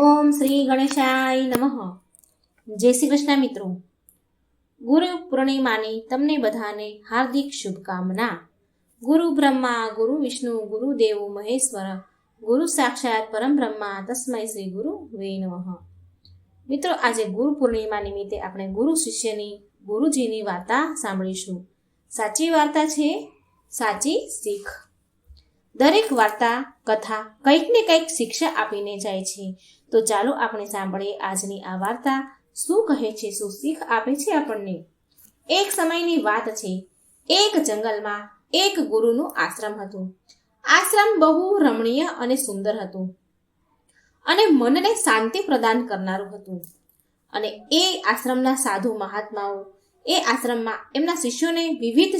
ઓમ શ્રી ગણેશાય નમઃ. જય શ્રી કૃષ્ણ મિત્રો. ગુરુ પૂર્ણિમાની તમને બધાને હાર્દિક શુભકામના. ગુરુ બ્રહ્મા, ગુરુ વિષ્ણુ, ગુરુ દેવ મહેશ્વર, ગુરુ સાક્ષાત પરમ બ્રહ્મા તસ્મય શ્રી ગુરુ વે નમઃ. મિત્રો, આજે ગુરુ પૂર્ણિમા નિમિત્તે આપણે ગુરુ શિષ્યની, ગુરુજીની વાર્તા સાંભળીશું. સાચી વાર્તા છે સાચી શીખ. દરેક વાર્તા, કથા કંઈક ને કંઈક શિક્ષા આપીને જાય છે. તો ચાલો આપણે સાંભળીએ આજની આ વાર્તા. શું કહે છે, શું શીખ આપે છે આપણને? એક સમયની વાત છે. એક જંગલમાં એક ગુરુનું આશ્રમ હતું. આશ્રમ બહુ રમણીય અને સુંદર હતું. અને મનને શાંતિ પ્રદાન કરનારું હતું. અને એ આશ્રમના સાધુ મહાત્માઓ, એ આશ્રમમાં એમના શિષ્યોને વિવિધ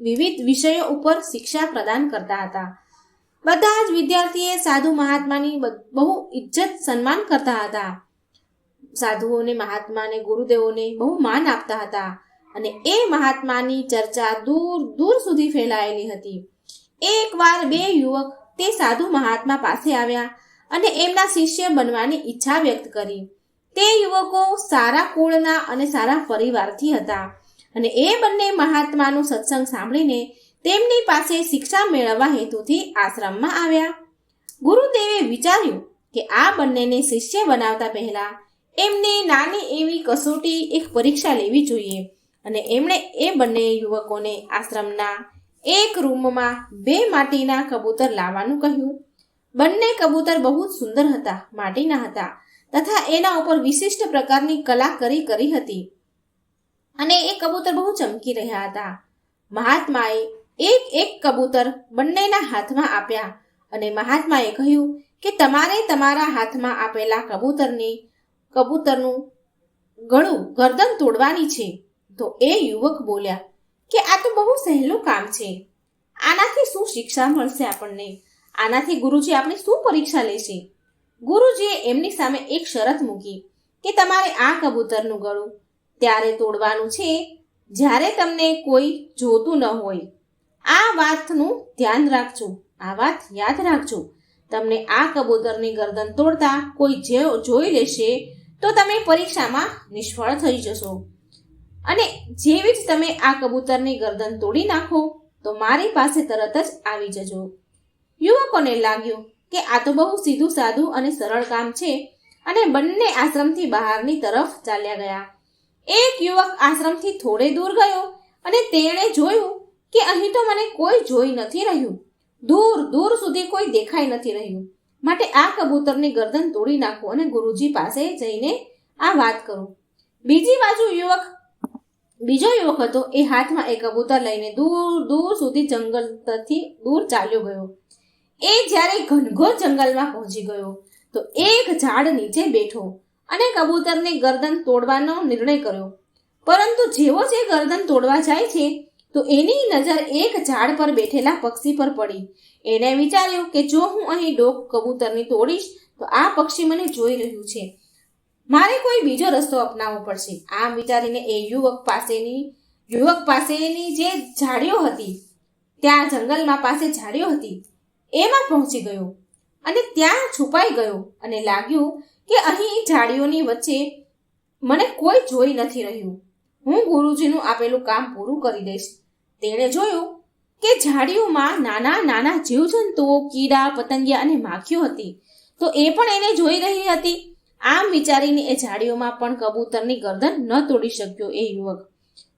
વિવિધ વિષયો ઉપર શિક્ષા પ્રદાન કરતા હતા. બધા જ વિદ્યાર્થીએ સાધુ મહાત્માની બહુ ઇજ્જત સન્માન કરતા હતા. સાધુઓને, મહાત્માને, ગુરુદેવોને બહુ માન આપતા હતા અને એ મહાત્માની ચર્ચા દૂર દૂર સુધી ફેલાયેલી હતી. એકવાર બે યુવક તે સાધુ મહાત્મા પાસે આવ્યા અને એમના શિષ્ય બનવાની ઈચ્છા વ્યક્ત કરી. તે યુવકો સારા કુળના અને સારા પરિવારથી હતા અને એ બંને મહાત્માનું સત્સંગ સાંભળીને તેમની પાસે શિક્ષા મેળવવા હેતુથી આશ્રમમાં આવ્યા. ગુરુદેવે વિચાર્યું કે આ બંનેને શિષ્ય બનાવતા પહેલા એમને નાની એવી કસોટી એક પરીક્ષા લેવી જોઈએ અને એમણે એ બંને યુવકોને આશ્રમના એક રૂમમાં બે માટીના કબૂતર લાવવાનું કહ્યું. બંને કબૂતર બહુ સુંદર હતા, માટીના હતા તથા એના ઉપર વિશિષ્ટ પ્રકારની કલાકારી કરી હતી અને એ કબૂતર બહુ ચમકી રહ્યા હતા. મહાત્માએ એક એક કબૂતર બંનેના હાથમાં આપ્યા અને મહાત્માએ કહ્યું કે તમારે તમારા હાથમાં આપેલા કબૂતરની, કબૂતરનું ગળું ગરદન તોડવાની છે. તો એ યુવક બોલ્યા કે આ તો બહુ સહેલું કામ છે. આનાથી શું શિક્ષા મળશે આપણને? આનાથી ગુરુજી આપણી શું પરીક્ષા લેશે? ગુરુજીએ એમની સામે એક શરત મૂકી કે તમારે આ કબૂતરનું ગળું ત્યારે તોડવાનું છે. જ્યારે તમને કોઈ જોતું ન હોય આ વાતનું ધ્યાન રાખજો, આ વાત યાદ રાખજો. તમને આ કબૂતરની ગરદન તોડતા કોઈ જે જોઈ લેશે, તો તમે પરીક્ષામાં નિષ્ફળ થઈ જશો. અને જેવી જ તમે આ કબૂતરની ગરદન તોડી નાખો, તો મારી પાસે તરત જ આવી જજો. યુવકોને લાગ્યું કે આ તો બહુ સીધું સાદું અને સરળ કામ છે અને બંને આશ્રમથી બહારની તરફ ચાલ્યા ગયા. એક યુવક આશ્રમથી થોડે દૂર ગયો અને તેણે જોયું અહીં તો મને કોઈ જોઈ નથી રહ્યું. દૂર દૂર સુધી કોઈ દેખાઈ નથી રહ્યું. માટે આ કબૂતરની ગરદન તોડી નાખો અને ગુરુજી પાસે જઈને આ વાત કરું. બીજી બાજુ યુવક, બીજો યુવક હતો, એ હાથમાં એ કબૂતર લઈને દૂર દૂર સુધી જંગલ તરથી દૂર ચાલ્યો ગયો. એ જ્યારે ઘનઘોર જંગલમાં પહોંચી ગયો, તો એક ઝાડ નીચે બેઠો અને કબૂતરની ગરદન તોડવાનો નિર્ણય કર્યો. પરંતુ જેવો જે ગરદન તોડવા જાય છે તો એની નજર એક ઝાડ પર બેઠેલા પક્ષી પર પડી. એણે વિચાર્યું કે જો હું અહીં ડોક કબૂતરની તોડીશ, તો આ પક્ષી મને જોઈ રહ્યું છે. મારે કોઈ બીજો રસ્તો અપનાવવો પડશે. આમ વિચારીને એ યુવક પાસેની યુવક પાસેની જે ઝાડીઓ હતી, ત્યાં જંગલમાં પાસે ઝાડીઓ હતી, એમાં પહોંચી ગયો અને ત્યાં છુપાઈ ગયો અને લાગ્યું કે અહીં ઝાડીઓની વચ્ચે મને કોઈ જોઈ નથી રહ્યું. હું ગુરુજીનું આપેલું કામ પૂરું કરી દઈશ. તેણે જોયું કે ઝાડીઓમાં નાના નાના જીવજંતુઓ, કીડા, પતંગિયા અને માખીઓ હતી. તો એ પણ એને જોઈ રહી હતી. આમ વિચારીને એ ઝાડીઓમાં પણ કબૂતરની ગરદન ન તોડી શક્યો એ યુવક.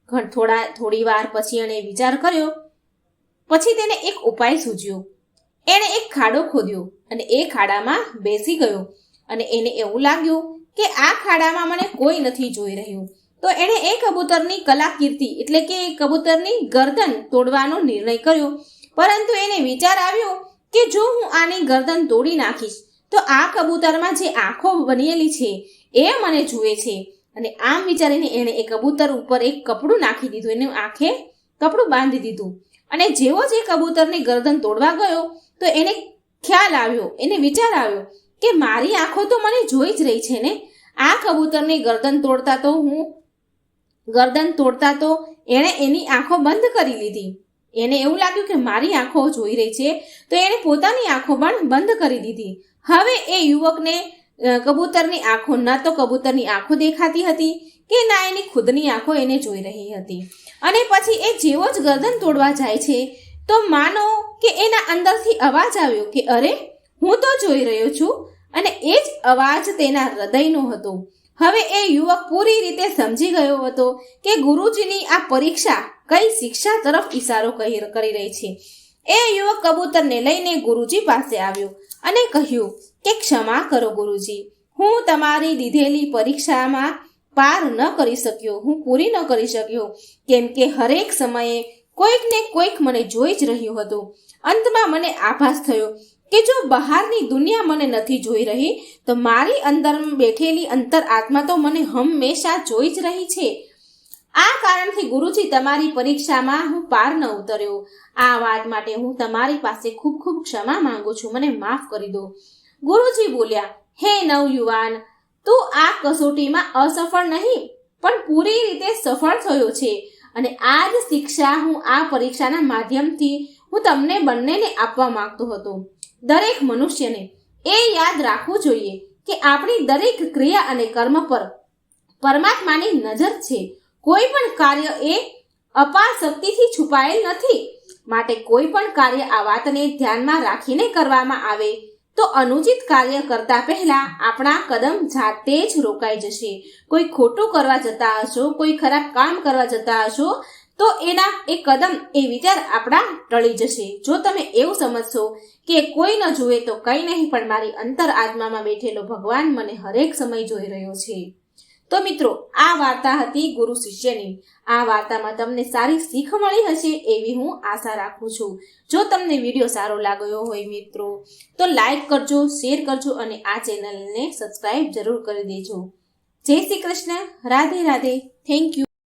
ઘણ- થોડા, થોડી વાર પછી એણે વિચાર કર્યો. પછી તેને એક ઉપાય સૂચ્યો એણે એક ખાડો ખોદ્યો અને એ ખાડામાં બેસી ગયો. અને એને એવું લાગ્યું કે આ ખાડામાં મને કોઈ નથી જોઈ રહ્યું. તો એણે એ કબૂતરની કલાકીર્તિ એટલે કે કબૂતરની ગરદન તોડવાનો નિર્ણય કર્યો. પરંતુ એને વિચાર આવ્યો કે જો હું આની ગરદન તોડી નાખીશ, તો આ કબૂતરમાં જે આંખો બનેલી છે, એ મને જુએ છે. અને આમ વિચારીને એણે એ કબૂતર ઉપર એક કપડું નાખી દીધું, એને આંખે કપડું બાંધી દીધું. અને જેવો જે કબૂતરની ગરદન તોડવા ગયો, તો એને ખ્યાલ આવ્યો, એને વિચાર આવ્યો કે મારી આંખો તો મને જોઈ જ રહી છે ને? આ કબૂતરની ગરદન તોડતા તો હું ગરદન તોડતા તો એણે એની આંખો બંધ કરી લીધી. એને એવું લાગ્યું કે મારી આંખો જોઈ રહી છે, તો એણે પોતાની આંખો પણ બંધ કરી દીધી. હવે એ યુવકને કબૂતરની આંખો, ના તો કબૂતરની આંખો દેખાતી હતી કે ના એની ખુદની આંખો એને જોઈ રહી હતી. અને પછી એ જેવો જ ગરદન તોડવા જાય છે, તો માનો કે એના અંદરથી અવાજ આવ્યો કે અરે, હું તો જોઈ રહ્યો છું, અને એ જ અવાજ તેના હૃદયનો હતો. હવે એ યુવક પૂરી રીતે સમજી ગયો હતો કે ગુરુજીની આ પરીક્ષા કઈ શિક્ષા તરફ ઈશારો કરી રહી છે. એ યુવક કબૂતરને લઈને ગુરુજી પાસે આવ્યો અને કહ્યું કે ક્ષમા કરો ગુરુજી, હું તમારી દીધેલી પરીક્ષામાં પાર ન કરી શક્યો, હું પૂરી ન કરી શક્યો, કેમ કે હરેક સમયે કોઈક ને કોઈક મને જોઈ જ રહ્યું હતું. અંતમાં મને આભાસ થયો કે જો બહારની દુનિયા મને નથી જોઈ રહી, તો મારી અંદર બેઠેલી અંતર આત્મા તો મને હંમેશા જોઈ જ રહી છે. આ કારણથી ગુરુજી તમારી પરીક્ષામાં હું પાર ન ઉતર્યો. આ વાત માટે હું તમારી પાસે ખૂબ ખૂબ ક્ષમા માંગુ છું. મને માફ કરી દો. ગુરુજી બોલ્યા, હે નવયુવાન, તું આ કસોટીમાં અસફળ નહીં, પણ પૂરી રીતે સફળ થયો છે. અને આ જ શિક્ષા હું આ પરીક્ષાના માધ્યમથી હું તમને બંનેને આપવા માંગતો હતો. દરેક મનુષ્યને એ યાદ રાખવું જોઈએ કે આપણી દરેક ક્રિયા અને કર્મ પર પરમાત્માની નજર છે. કોઈ પણ કાર્ય એ અપાર શક્તિથી છુપાયેલ નથી. માટે કોઈ પણ કાર્ય આ વાતને ધ્યાનમાં રાખીને કરવામાં આવે તો અનુચિત કાર્ય કરતા પહેલા આપણા કદમ જાતે જ રોકાઈ જશે. કોઈ ખોટું કરવા જતા હશો, કોઈ ખરાબ કામ કરવા જતા હશો તો એના એ કદમ એ વિચાર આપણા ટળી જશે. જો તમે એવું સમજશો કે કોઈ ન જુએ તો કંઈ નહીં, પણ મારી અંતર આત્મામાં બેઠેલો ભગવાન મને હરેક સમય જોઈ રહ્યો છે. તો મિત્રો, આ વાર્તા હતી ગુરુ શિષ્યની. આ વાર્તામાં તમને સારી શીખ મળી હશે એવી હું આશા રાખું છું. જો તમને વીડિયો સારો લાગ્યો હોય મિત્રો, તો લાઈક કરજો, શેર કરજો અને આ ચેનલને સબસ્ક્રાઈબ જરૂર કરી દેજો. જય શ્રી કૃષ્ણ. રાધે રાધે. Thank you.